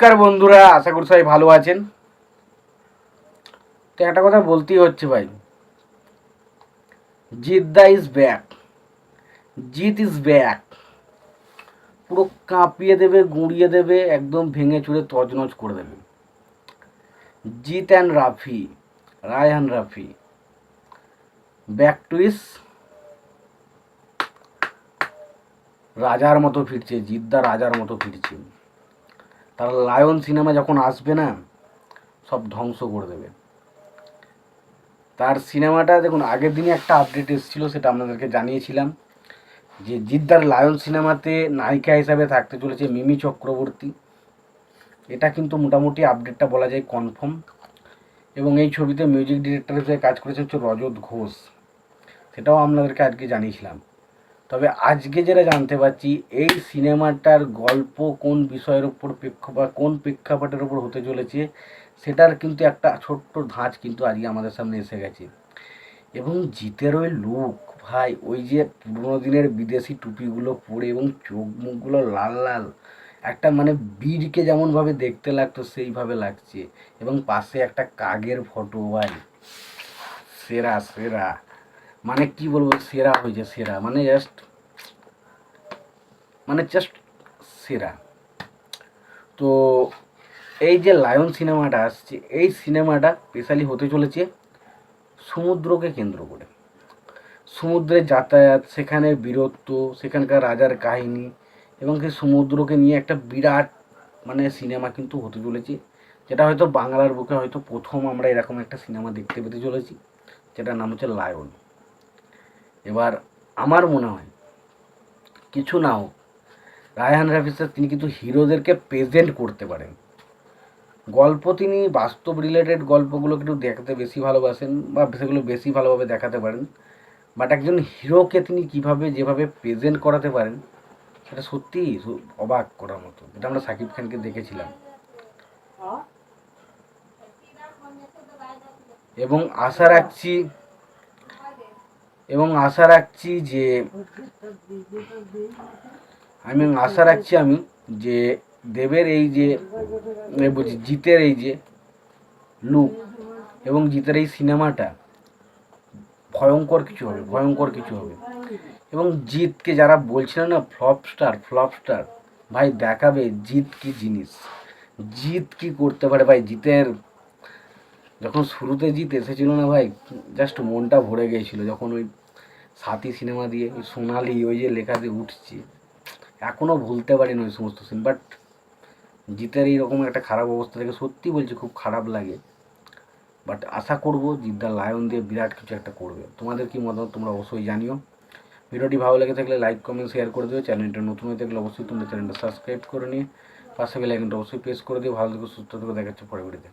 নমস্কার বন্ধুরা, আশা করি সবাই ভালো আছেন। তো একটা কথা বলতেই হচ্ছে ভাই। Jeddah is back Jeet is back পুরো কাঁপিয়ে দেবে, গুঁড়িয়ে দেবে, একদম ভেঙে চুড়ে তজনজ করে দেবে। Jeet and Rafi Raihan Rafi. Back to his রাজার মতো ফিরছে, জিদ্দা রাজার মতো ফিরছে। তার লায়ন সিনেমা যখন আসবে না, সব ধ্বংস করে দেবে। তার সিনেমাটা দেখুন, আগের দিনে একটা আপডেট এসেছিল, সেটা আপনাদেরকে জানিয়েছিলাম, যে জিদ্দার লায়ন সিনেমাতে নায়িকা হিসাবে থাকতে চলেছে মিমি চক্রবর্তী। এটা কিন্তু মোটামুটি আপডেটটা বলা যায় কনফার্ম এবং এই ছবিতে মিউজিক ডিরেক্টর হিসেবে কাজ করেছে হচ্ছে রজত ঘোষ। সেটাও আপনাদেরকে আজকে জানিয়েছিলাম। তবে আজকে যেটা জানতে পারছি, এই সিনেমাটার গল্প কোন বিষয়ের উপর প্রেক্ষাপট, কোন প্রেক্ষাপটের উপর হতে চলেছে, সেটার কিন্তু একটা ছোট্ট ধাঁচ কিন্তু আজকে আমাদের সামনে এসে গেছে। এবং জিতের ওই লুক, ভাই, ওই যে পুরোনো দিনের বিদেশি টুপিগুলো পরে এবং চোখ মুখগুলো লাল লাল, একটা মানে বীরকে যেমনভাবে দেখতে লাগতো, সেইভাবে লাগছে। এবং পাশে একটা কাগের ফটো, ভাই। সেরা সেরা। মানে কি বলব, সেরা হয়েছে, সেরা। মানে জাস্ট মানে জাস্ট সেরা। তো এই যে লায়ন সিনেমাটা আসছে, এই সিনেমাটা স্পেশালি হতে চলেছে সমুদ্রকে কেন্দ্র করে। সমুদ্রে যাতায়াত সেখানে বীরত্ব, সেখানকার রাজার কাহিনী এবং সেই সমুদ্রকে নিয়ে একটা বিরাট মানে সিনেমা কিন্তু হতে চলেছে, যেটা হয়তো বাংলার বুকে হয়তো প্রথম আমরা এরকম একটা সিনেমা দেখতে পেতে চলেছি, যেটার নাম হচ্ছে লায়ন এবার আমার মনে হয়, কিছু না হোক রায়হান রাফি স্যার তিনি কিন্তু হিরোদেরকে প্রেজেন্ট করতে পারেন। গল্প তিনি বাস্তব রিলেটেড গল্পগুলো একটু দেখতে বেশি ভালোবাসেন বা সেগুলো বেশি ভালোভাবে দেখাতে পারেন। বাট একজন হিরোকে তিনি কীভাবে, যেভাবে প্রেজেন্ট করাতে পারেন, সেটা সত্যিই সু- অবাক করার মতো। যেটা আমরা সাকিব খানকে দেখেছিলাম। এবং আশা রাখছি, এবং আশা রাখছি যে আমি আশা রাখছি আমি যে দেবের এই যে বলছি, জিতের এই যে লুক এবং জিতের এই সিনেমাটা ভয়ঙ্কর কিছু হবে, ভয়ঙ্কর কিছু হবে। এবং জিতকে যারা বলছিল না ফ্লপ স্টার ফ্লপ স্টার ভাই দেখাবে জিত কি জিনিস। জিত কি করতে পারে ভাই, জিতের যখন শুরুতে জিত এসেছিল না ভাই জাস্ট মনটা ভরে গিয়েছিল যখন ওই সাথী সিনেমা দিয়ে সোনালি, ওই যে লেখাতে উঠছে। এখনও ভুলতে পারিনি ওই সমস্ত সিন বাট জিতের এইরকম একটা খারাপ অবস্থা থেকে সত্যি বলছি খুব খারাপ লাগে। বাট আশা করব জিদ্দা লায়ন দিয়ে বিরাট কিছু একটা করবে। তোমাদের কি মতামত তোমরা অবশ্যই জানিও। ভিডিওটি ভালো লেগে থাকলে লাইক কমেন্ট শেয়ার করে দিও। চ্যানেলটা নতুন হয়ে থাকলে অবশ্যই তোমরা চ্যানেলটা সাবস্ক্রাইব করে নিয়ে পাশে বেল আইকনটা অবশ্যই প্রেস করে দিও। ভালো থেকে, সুস্থ থেকে দেখাচ্ছে পরে ভিডিওতে